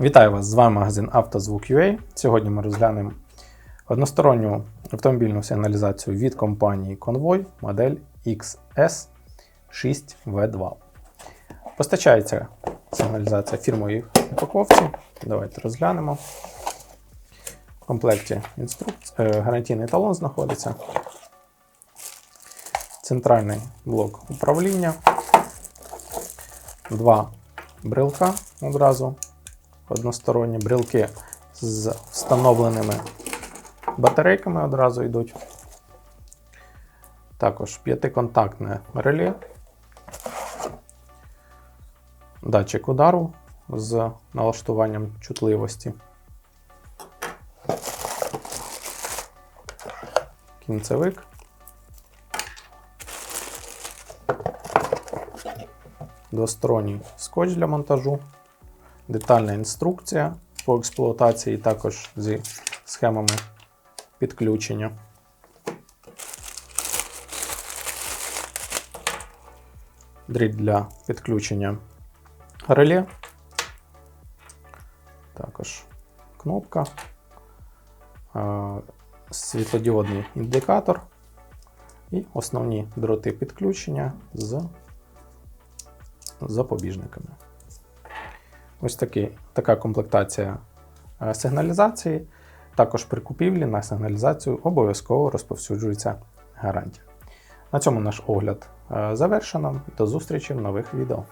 Вітаю вас! З вами магазин «Автозвук.UA». Сьогодні ми розглянемо односторонню автомобільну сигналізацію від компанії Convoy модель XS6V2. Постачається сигналізація фірмової упаковці. Давайте розглянемо. В комплекті інструкція, гарантійний талон знаходиться. Центральний блок управління. Два брелка одразу односторонні брелки з встановленими батарейками одразу йдуть. Також п'ятиконтактне реле, датчик удару з налаштуванням чутливості. Кінцевик. Двосторонній скотч для монтажу детальна інструкція по експлуатації, також зі схемами підключення. Дріт для підключення реле. Також кнопка, е, світлодіодний індикатор і основні дроти підключення з запобіжниками. Ось такі, така комплектація е, сигналізації. Також при купівлі на сигналізацію обов'язково розповсюджується гарантія. На цьому наш огляд е, завершено. До зустрічі в нових відео.